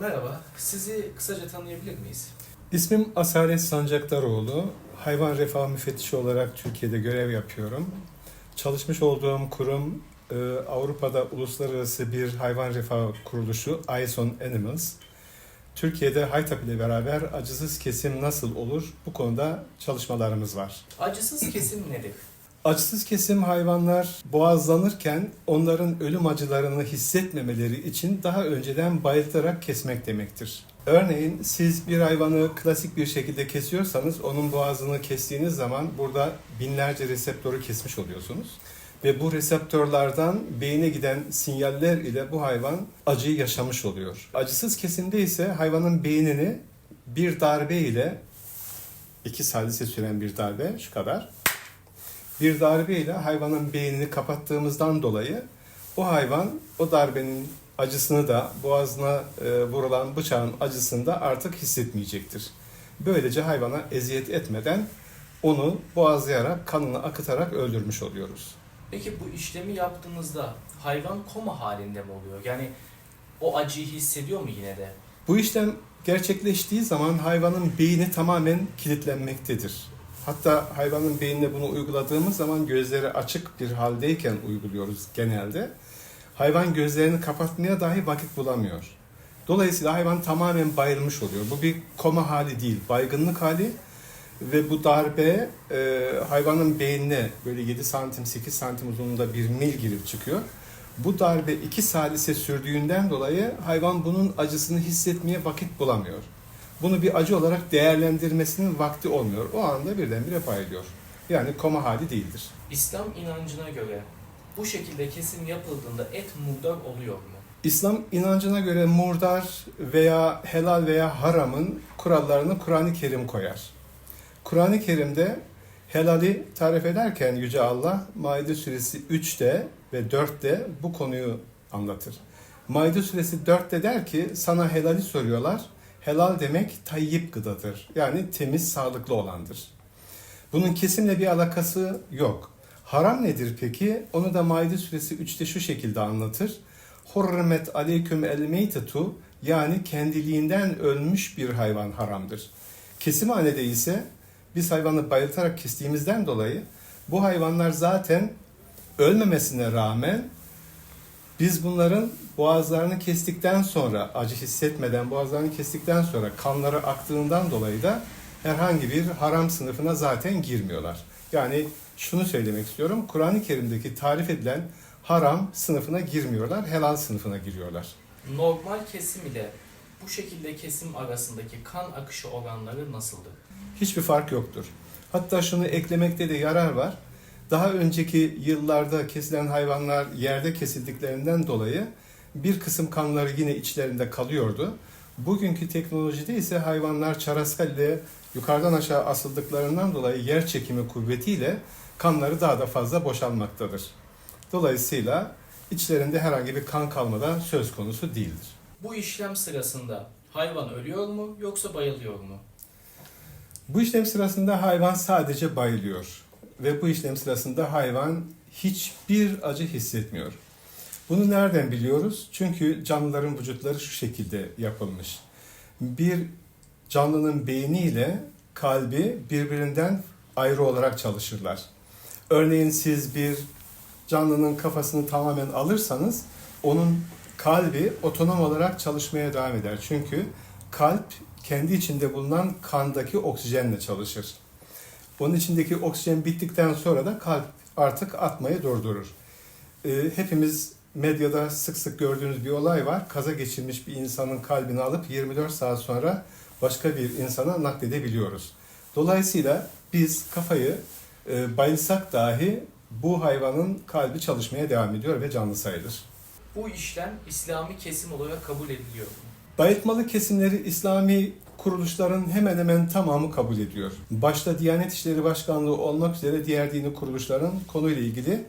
Merhaba, sizi kısaca tanıyabilir miyiz? İsmim Asalet Sancaktaroğlu. Hayvan refah müfettişi olarak Türkiye'de görev yapıyorum. Çalışmış olduğum kurum e, Avrupa'da uluslararası bir hayvan refah kuruluşu ISON Animals. Türkiye'de Haytap ile beraber acısız kesim nasıl olur bu konuda çalışmalarımız var. Acısız kesim nedir? Acısız kesim hayvanlar boğazlanırken onların ölüm acılarını hissetmemeleri için daha önceden bayıltarak kesmek demektir. Örneğin siz bir hayvanı klasik bir şekilde kesiyorsanız onun boğazını kestiğiniz zaman burada binlerce reseptörü kesmiş oluyorsunuz. Ve bu reseptörlerden beyine giden sinyaller ile bu hayvan acıyı yaşamış oluyor. Acısız kesimde ise hayvanın beynini bir darbe ile iki salise süren bir darbe şu kadar bir darbeyle hayvanın beynini kapattığımızdan dolayı o hayvan o darbenin acısını da boğazına e, vurulan bıçağın acısını da artık hissetmeyecektir. Böylece hayvana eziyet etmeden onu boğazlayarak, kanını akıtarak öldürmüş oluyoruz. Peki bu işlemi yaptığınızda hayvan koma halinde mi oluyor? Yani o acıyı hissediyor mu yine de? Bu işlem gerçekleştiği zaman hayvanın beyni tamamen kilitlenmektedir. Hatta hayvanın beynine bunu uyguladığımız zaman gözleri açık bir haldeyken uyguluyoruz genelde. Hayvan gözlerini kapatmaya dahi vakit bulamıyor. Dolayısıyla hayvan tamamen bayılmış oluyor. Bu bir koma hali değil, baygınlık hali ve bu darbe e, hayvanın beynine böyle 7 santim 8 santim uzunluğunda bir mil girip çıkıyor. Bu darbe 2 salise sürdüğünden dolayı hayvan bunun acısını hissetmeye vakit bulamıyor. Bunu bir acı olarak değerlendirmesinin vakti olmuyor. O anda birdenbire bayılıyor. Yani koma hali değildir. İslam inancına göre bu şekilde kesim yapıldığında et murdar oluyor mu? İslam inancına göre murdar veya helal veya haramın kurallarını Kur'an-ı Kerim koyar. Kur'an-ı Kerim'de helali tarif ederken Yüce Allah Maide suresi 3'te ve 4'te bu konuyu anlatır. Maide suresi 4'te der ki sana helali soruyorlar. Helal demek tayyip gıdadır. Yani temiz, sağlıklı olandır. Bunun kesimle bir alakası yok. Haram nedir peki? Onu da Maide suresi 3'te şu şekilde anlatır. Hurrimet aleyküm el meytetu yani kendiliğinden ölmüş bir hayvan haramdır. Kesimhanede ise biz hayvanı bayıltarak kestiğimizden dolayı bu hayvanlar zaten ölmemesine rağmen biz bunların boğazlarını kestikten sonra acı hissetmeden boğazlarını kestikten sonra kanları aktığından dolayı da herhangi bir haram sınıfına zaten girmiyorlar. Yani şunu söylemek istiyorum. Kur'an-ı Kerim'deki tarif edilen haram sınıfına girmiyorlar, helal sınıfına giriyorlar. Normal kesim ile bu şekilde kesim arasındaki kan akışı oranları nasıldır? Hiçbir fark yoktur. Hatta şunu eklemekte de yarar var. Daha önceki yıllarda kesilen hayvanlar yerde kesildiklerinden dolayı bir kısım kanları yine içlerinde kalıyordu. Bugünkü teknolojide ise hayvanlar çaraskal ile yukarıdan aşağı asıldıklarından dolayı yer çekimi kuvvetiyle kanları daha da fazla boşalmaktadır. Dolayısıyla içlerinde herhangi bir kan kalmadan söz konusu değildir. Bu işlem sırasında hayvan ölüyor mu yoksa bayılıyor mu? Bu işlem sırasında hayvan sadece bayılıyor ve bu işlem sırasında hayvan hiçbir acı hissetmiyor. Bunu nereden biliyoruz? Çünkü canlıların vücutları şu şekilde yapılmış. Bir canlının beyni ile kalbi birbirinden ayrı olarak çalışırlar. Örneğin siz bir canlının kafasını tamamen alırsanız onun kalbi otonom olarak çalışmaya devam eder. Çünkü kalp kendi içinde bulunan kandaki oksijenle çalışır. Onun içindeki oksijen bittikten sonra da kalp artık atmayı durdurur. Ee, hepimiz medyada sık sık gördüğünüz bir olay var. Kaza geçirmiş bir insanın kalbini alıp 24 saat sonra başka bir insana nakledebiliyoruz. Dolayısıyla biz kafayı e, bayılsak dahi bu hayvanın kalbi çalışmaya devam ediyor ve canlı sayılır. Bu işlem İslami kesim olarak kabul ediliyor mu? Bayıltmalı kesimleri İslami kuruluşların hemen hemen tamamı kabul ediyor. Başta Diyanet İşleri Başkanlığı olmak üzere diğer dini kuruluşların konuyla ilgili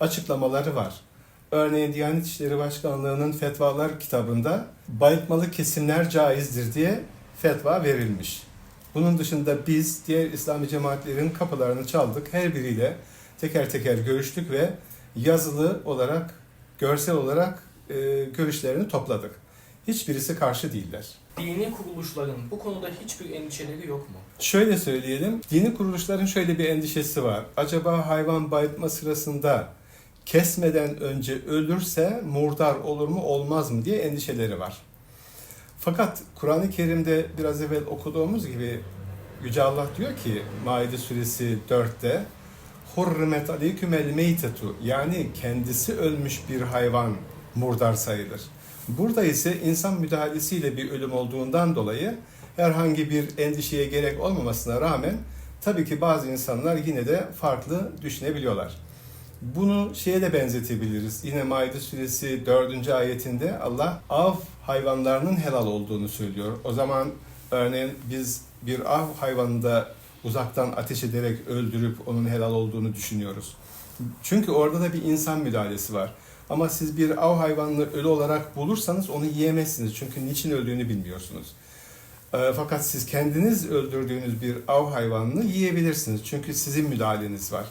açıklamaları var. Örneğin Diyanet İşleri Başkanlığı'nın fetvalar kitabında bayıltmalı kesimler caizdir diye fetva verilmiş. Bunun dışında biz diğer İslami cemaatlerin kapılarını çaldık. Her biriyle teker teker görüştük ve yazılı olarak, görsel olarak e, görüşlerini topladık. Hiçbirisi karşı değiller. Dini kuruluşların bu konuda hiçbir endişeleri yok mu? Şöyle söyleyelim, dini kuruluşların şöyle bir endişesi var. Acaba hayvan bayıltma sırasında kesmeden önce ölürse murdar olur mu olmaz mı diye endişeleri var. Fakat Kur'an-ı Kerim'de biraz evvel okuduğumuz gibi Yüce Allah diyor ki Maide suresi 4'te Hurrimet aleykümel meytetu yani kendisi ölmüş bir hayvan murdar sayılır. Burada ise insan müdahalesiyle bir ölüm olduğundan dolayı herhangi bir endişeye gerek olmamasına rağmen tabii ki bazı insanlar yine de farklı düşünebiliyorlar. Bunu şeye de benzetebiliriz. Yine Maide suresi 4. ayetinde Allah av hayvanlarının helal olduğunu söylüyor. O zaman örneğin biz bir av hayvanını da uzaktan ateş ederek öldürüp onun helal olduğunu düşünüyoruz. Çünkü orada da bir insan müdahalesi var. Ama siz bir av hayvanını ölü olarak bulursanız onu yiyemezsiniz. Çünkü niçin öldüğünü bilmiyorsunuz. E, Fakat siz kendiniz öldürdüğünüz bir av hayvanını yiyebilirsiniz. Çünkü sizin müdahaleniz var.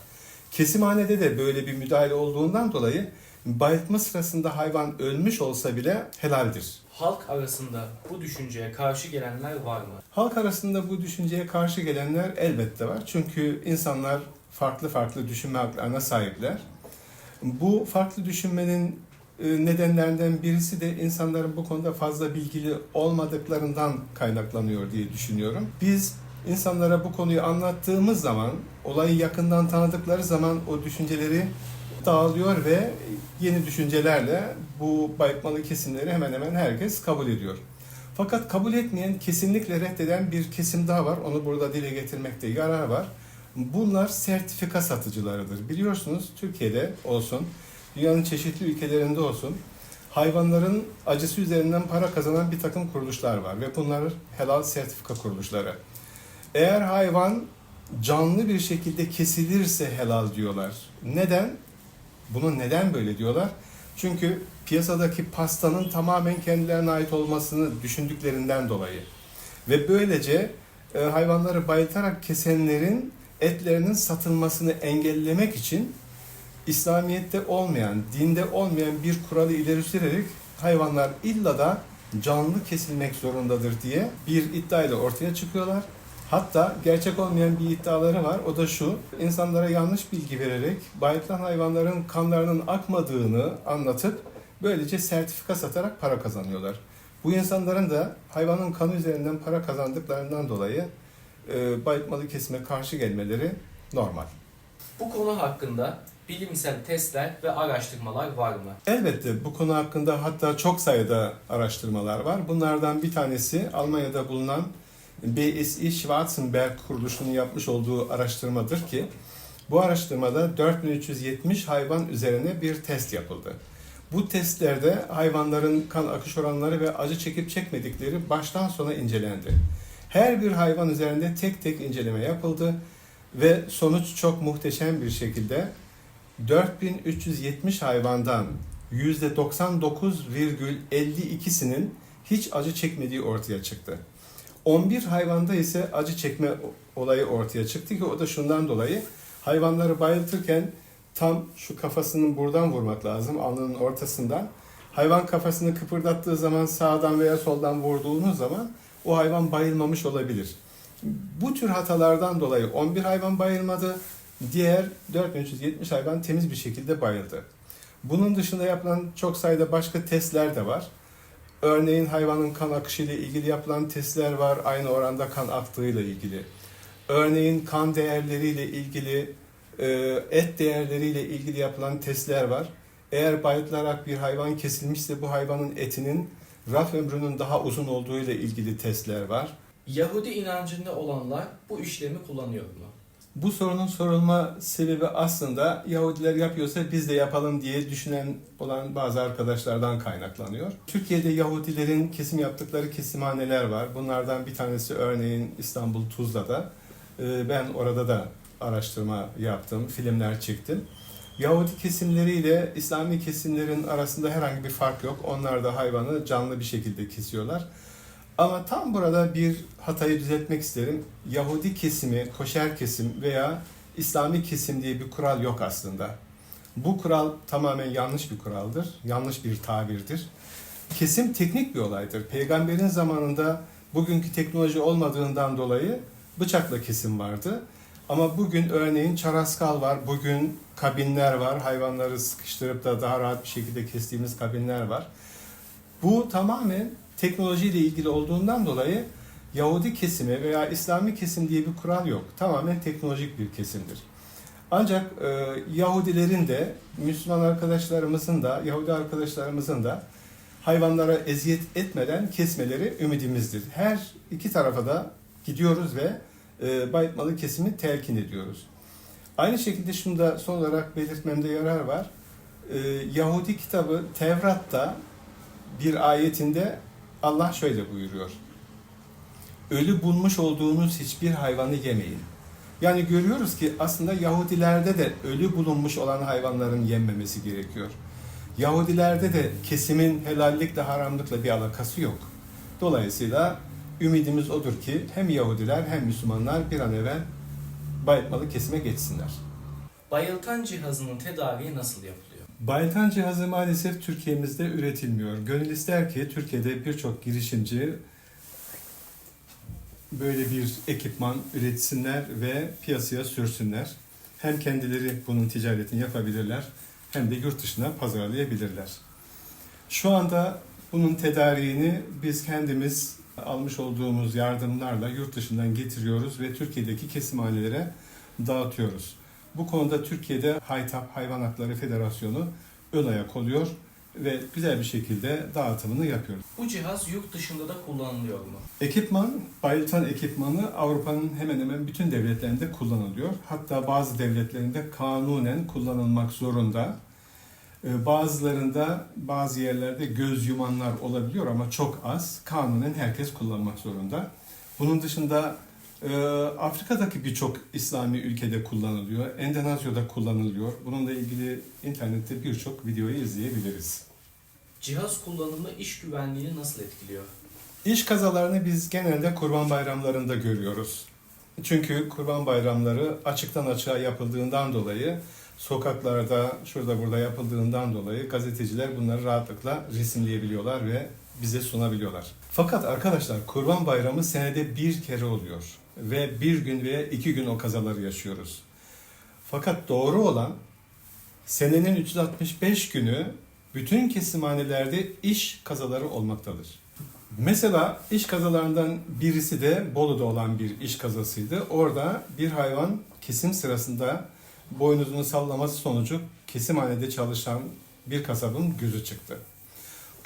Kesimhanede de böyle bir müdahale olduğundan dolayı bayıltma sırasında hayvan ölmüş olsa bile helaldir. Halk arasında bu düşünceye karşı gelenler var mı? Halk arasında bu düşünceye karşı gelenler elbette var. Çünkü insanlar farklı farklı düşünme haklarına sahipler. Bu farklı düşünmenin e, nedenlerinden birisi de insanların bu konuda fazla bilgili olmadıklarından kaynaklanıyor diye düşünüyorum. Biz insanlara bu konuyu anlattığımız zaman, olayı yakından tanıdıkları zaman o düşünceleri dağılıyor ve yeni düşüncelerle bu bayıkmalı kesimleri hemen hemen herkes kabul ediyor. Fakat kabul etmeyen, kesinlikle reddeden bir kesim daha var. Onu burada dile getirmekte yarar var. Bunlar sertifika satıcılarıdır. Biliyorsunuz Türkiye'de olsun, dünyanın çeşitli ülkelerinde olsun hayvanların acısı üzerinden para kazanan bir takım kuruluşlar var ve bunlar helal sertifika kuruluşları. Eğer hayvan canlı bir şekilde kesilirse helal diyorlar. Neden? Bunu neden böyle diyorlar? Çünkü piyasadaki pastanın tamamen kendilerine ait olmasını düşündüklerinden dolayı. Ve böylece e, hayvanları bayıltarak kesenlerin etlerinin satılmasını engellemek için İslamiyet'te olmayan, dinde olmayan bir kuralı ileri sürerek hayvanlar illa da canlı kesilmek zorundadır diye bir iddiayla ortaya çıkıyorlar. Hatta gerçek olmayan bir iddiaları var. O da şu, insanlara yanlış bilgi vererek bayılan hayvanların kanlarının akmadığını anlatıp böylece sertifika satarak para kazanıyorlar. Bu insanların da hayvanın kanı üzerinden para kazandıklarından dolayı e, bayıltmalı kesime karşı gelmeleri normal. Bu konu hakkında bilimsel testler ve araştırmalar var mı? Elbette bu konu hakkında hatta çok sayıda araştırmalar var. Bunlardan bir tanesi Almanya'da bulunan BSI Schwarzenberg kuruluşunun yapmış olduğu araştırmadır ki bu araştırmada 4370 hayvan üzerine bir test yapıldı. Bu testlerde hayvanların kan akış oranları ve acı çekip çekmedikleri baştan sona incelendi. Her bir hayvan üzerinde tek tek inceleme yapıldı ve sonuç çok muhteşem bir şekilde 4370 hayvandan %99,52'sinin hiç acı çekmediği ortaya çıktı. 11 hayvanda ise acı çekme olayı ortaya çıktı ki o da şundan dolayı hayvanları bayıltırken tam şu kafasının buradan vurmak lazım alnının ortasından. Hayvan kafasını kıpırdattığı zaman sağdan veya soldan vurduğunuz zaman o hayvan bayılmamış olabilir. Bu tür hatalardan dolayı 11 hayvan bayılmadı. Diğer 4370 hayvan temiz bir şekilde bayıldı. Bunun dışında yapılan çok sayıda başka testler de var. Örneğin hayvanın kan akışı ile ilgili yapılan testler var. Aynı oranda kan aktığıyla ilgili. Örneğin kan değerleriyle ilgili, e, et değerleriyle ilgili yapılan testler var. Eğer bayılarak bir hayvan kesilmişse bu hayvanın etinin raf ömrünün daha uzun olduğu ile ilgili testler var. Yahudi inancında olanlar bu işlemi kullanıyor mu? Bu sorunun sorulma sebebi aslında Yahudiler yapıyorsa biz de yapalım diye düşünen olan bazı arkadaşlardan kaynaklanıyor. Türkiye'de Yahudilerin kesim yaptıkları kesimhaneler var. Bunlardan bir tanesi örneğin İstanbul Tuzla'da. Ee, Ben orada da araştırma yaptım, filmler çektim. Yahudi kesimleriyle İslami kesimlerin arasında herhangi bir fark yok. Onlar da hayvanı canlı bir şekilde kesiyorlar. Ama tam burada bir hatayı düzeltmek isterim. Yahudi kesimi, koşer kesim veya İslami kesim diye bir kural yok aslında. Bu kural tamamen yanlış bir kuraldır, yanlış bir tabirdir. Kesim teknik bir olaydır. Peygamberin zamanında bugünkü teknoloji olmadığından dolayı bıçakla kesim vardı. Ama bugün örneğin çaraskal var, bugün kabinler var, hayvanları sıkıştırıp da daha rahat bir şekilde kestiğimiz kabinler var. Bu tamamen teknolojiyle ilgili olduğundan dolayı Yahudi kesimi veya İslami kesim diye bir kural yok. Tamamen teknolojik bir kesimdir. Ancak e, Yahudilerin de, Müslüman arkadaşlarımızın da, Yahudi arkadaşlarımızın da hayvanlara eziyet etmeden kesmeleri ümidimizdir. Her iki tarafa da gidiyoruz ve e, bayıtmalı kesimi telkin ediyoruz. Aynı şekilde şunu da son olarak belirtmemde yarar var. E, Yahudi kitabı Tevrat'ta bir ayetinde Allah şöyle buyuruyor. Ölü bulmuş olduğunuz hiçbir hayvanı yemeyin. Yani görüyoruz ki aslında Yahudilerde de ölü bulunmuş olan hayvanların yenmemesi gerekiyor. Yahudilerde de kesimin helallikle haramlıkla bir alakası yok. Dolayısıyla ümidimiz odur ki hem Yahudiler hem Müslümanlar bir an evvel bayıltmalı kesime geçsinler. Bayıltan cihazının tedariği nasıl yapılıyor? Bayıltan cihazı maalesef Türkiye'mizde üretilmiyor. Gönül ister ki Türkiye'de birçok girişimci böyle bir ekipman üretsinler ve piyasaya sürsünler. Hem kendileri bunun ticaretini yapabilirler hem de yurt dışına pazarlayabilirler. Şu anda bunun tedariğini biz kendimiz almış olduğumuz yardımlarla yurt dışından getiriyoruz ve Türkiye'deki kesimhanelere dağıtıyoruz. Bu konuda Türkiye'de Haytap Hayvan Hakları Federasyonu ön ayak oluyor ve güzel bir şekilde dağıtımını yapıyoruz. Bu cihaz yurt dışında da kullanılıyor mu? Ekipman, bayıltan ekipmanı Avrupa'nın hemen hemen bütün devletlerinde kullanılıyor. Hatta bazı devletlerinde kanunen kullanılmak zorunda. Ee, Bazılarında, bazı yerlerde göz yumanlar olabiliyor ama çok az. Kanunen herkes kullanmak zorunda. Bunun dışında e, Afrika'daki birçok İslami ülkede kullanılıyor. Endonezya'da kullanılıyor. Bununla ilgili internette birçok videoyu izleyebiliriz. Cihaz kullanımı iş güvenliğini nasıl etkiliyor? İş kazalarını biz genelde kurban bayramlarında görüyoruz. Çünkü kurban bayramları açıktan açığa yapıldığından dolayı sokaklarda şurada burada yapıldığından dolayı gazeteciler bunları rahatlıkla resimleyebiliyorlar ve bize sunabiliyorlar. Fakat arkadaşlar kurban bayramı senede bir kere oluyor ve bir gün veya iki gün o kazaları yaşıyoruz. Fakat doğru olan senenin 365 günü bütün kesimhanelerde iş kazaları olmaktadır. Mesela iş kazalarından birisi de Bolu'da olan bir iş kazasıydı. Orada bir hayvan kesim sırasında boynuzunu sallaması sonucu kesimhanede çalışan bir kasabın gözü çıktı.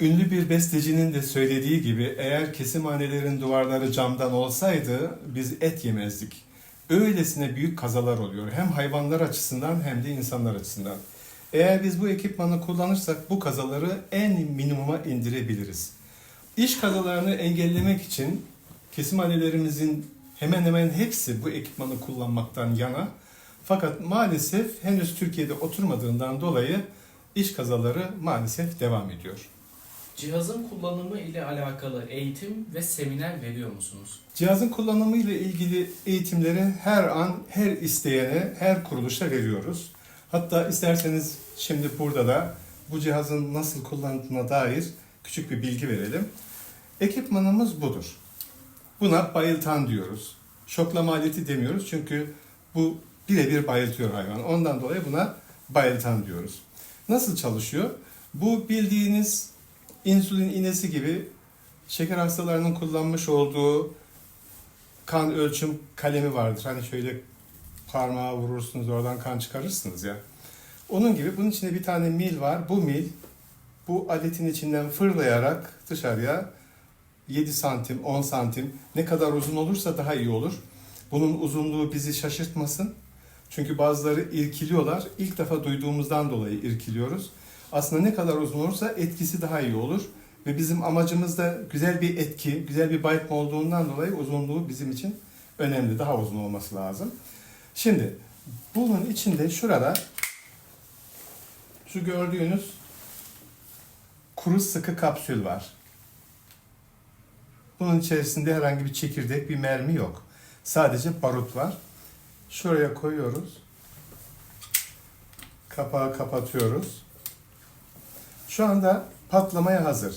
Ünlü bir bestecinin de söylediği gibi eğer kesimhanelerin duvarları camdan olsaydı biz et yemezdik. Öylesine büyük kazalar oluyor hem hayvanlar açısından hem de insanlar açısından. Eğer biz bu ekipmanı kullanırsak bu kazaları en minimuma indirebiliriz. İş kazalarını engellemek için kesimhanelerimizin hemen hemen hepsi bu ekipmanı kullanmaktan yana. Fakat maalesef henüz Türkiye'de oturmadığından dolayı iş kazaları maalesef devam ediyor. Cihazın kullanımı ile alakalı eğitim ve seminer veriyor musunuz? Cihazın kullanımı ile ilgili eğitimleri her an her isteyene, her kuruluşa veriyoruz. Hatta isterseniz şimdi burada da bu cihazın nasıl kullanıldığına dair küçük bir bilgi verelim. Ekipmanımız budur. Buna bayıltan diyoruz. Şoklama aleti demiyoruz çünkü bu birebir bayıltıyor hayvan. Ondan dolayı buna bayıltan diyoruz. Nasıl çalışıyor? Bu bildiğiniz insülin iğnesi gibi şeker hastalarının kullanmış olduğu kan ölçüm kalemi vardır. Hani şöyle parmağa vurursunuz oradan kan çıkarırsınız ya. Onun gibi bunun içinde bir tane mil var. Bu mil bu aletin içinden fırlayarak dışarıya 7 santim, 10 santim ne kadar uzun olursa daha iyi olur. Bunun uzunluğu bizi şaşırtmasın. Çünkü bazıları irkiliyorlar. İlk defa duyduğumuzdan dolayı irkiliyoruz. Aslında ne kadar uzun olursa etkisi daha iyi olur. Ve bizim amacımız da güzel bir etki, güzel bir bayıtma olduğundan dolayı uzunluğu bizim için önemli. Daha uzun olması lazım. Şimdi bunun içinde şurada şu gördüğünüz kuru sıkı kapsül var. Bunun içerisinde herhangi bir çekirdek, bir mermi yok. Sadece barut var. Şuraya koyuyoruz. Kapağı kapatıyoruz. Şu anda patlamaya hazır.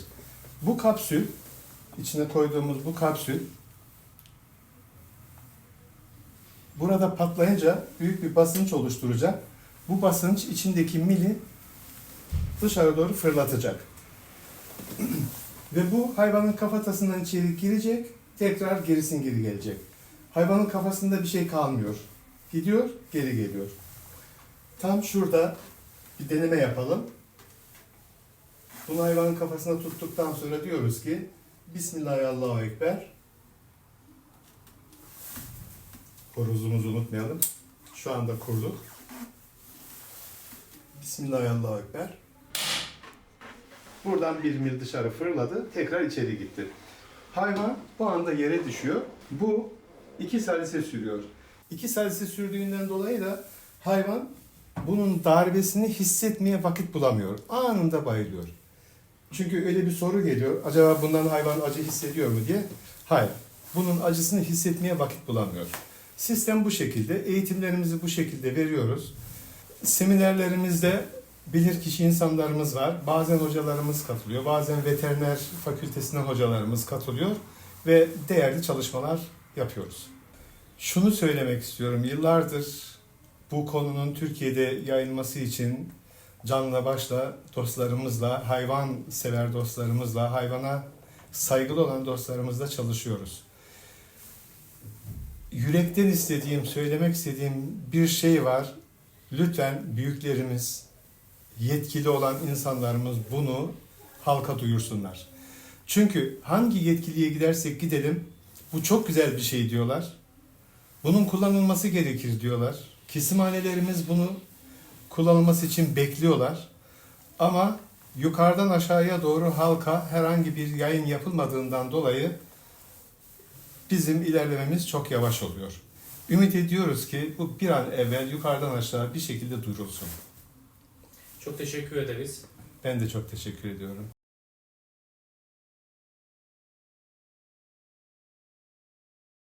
Bu kapsül, içine koyduğumuz bu kapsül burada patlayınca büyük bir basınç oluşturacak. Bu basınç içindeki mili dışarı doğru fırlatacak. Ve bu hayvanın kafatasından içeri girecek, tekrar gerisin geri gelecek. Hayvanın kafasında bir şey kalmıyor. Gidiyor, geri geliyor. Tam şurada bir deneme yapalım. Bunu hayvanın kafasına tuttuktan sonra diyoruz ki Bismillahirrahmanirrahim. Horozumuzu unutmayalım. Şu anda kurduk. Bismillahirrahmanirrahim. Buradan bir mil dışarı fırladı. Tekrar içeri gitti. Hayvan bu anda yere düşüyor. Bu iki salise sürüyor. İki salise sürdüğünden dolayı da hayvan bunun darbesini hissetmeye vakit bulamıyor. Anında bayılıyor. Çünkü öyle bir soru geliyor. Acaba bundan hayvan acı hissediyor mu diye. Hayır. Bunun acısını hissetmeye vakit bulamıyor. Sistem bu şekilde. Eğitimlerimizi bu şekilde veriyoruz. Seminerlerimizde bilirkişi insanlarımız var. Bazen hocalarımız katılıyor. Bazen veteriner fakültesinden hocalarımız katılıyor. Ve değerli çalışmalar yapıyoruz. Şunu söylemek istiyorum. Yıllardır bu konunun Türkiye'de yayılması için canla başla dostlarımızla, hayvan sever dostlarımızla, hayvana saygılı olan dostlarımızla çalışıyoruz. Yürekten istediğim, söylemek istediğim bir şey var. Lütfen büyüklerimiz, yetkili olan insanlarımız bunu halka duyursunlar. Çünkü hangi yetkiliye gidersek gidelim bu çok güzel bir şey diyorlar. Bunun kullanılması gerekir diyorlar. Kesimhanelerimiz bunu kullanılması için bekliyorlar. Ama yukarıdan aşağıya doğru halka herhangi bir yayın yapılmadığından dolayı bizim ilerlememiz çok yavaş oluyor. Ümit ediyoruz ki bu bir an evvel yukarıdan aşağı bir şekilde duyurulsun. Çok teşekkür ederiz. Ben de çok teşekkür ediyorum.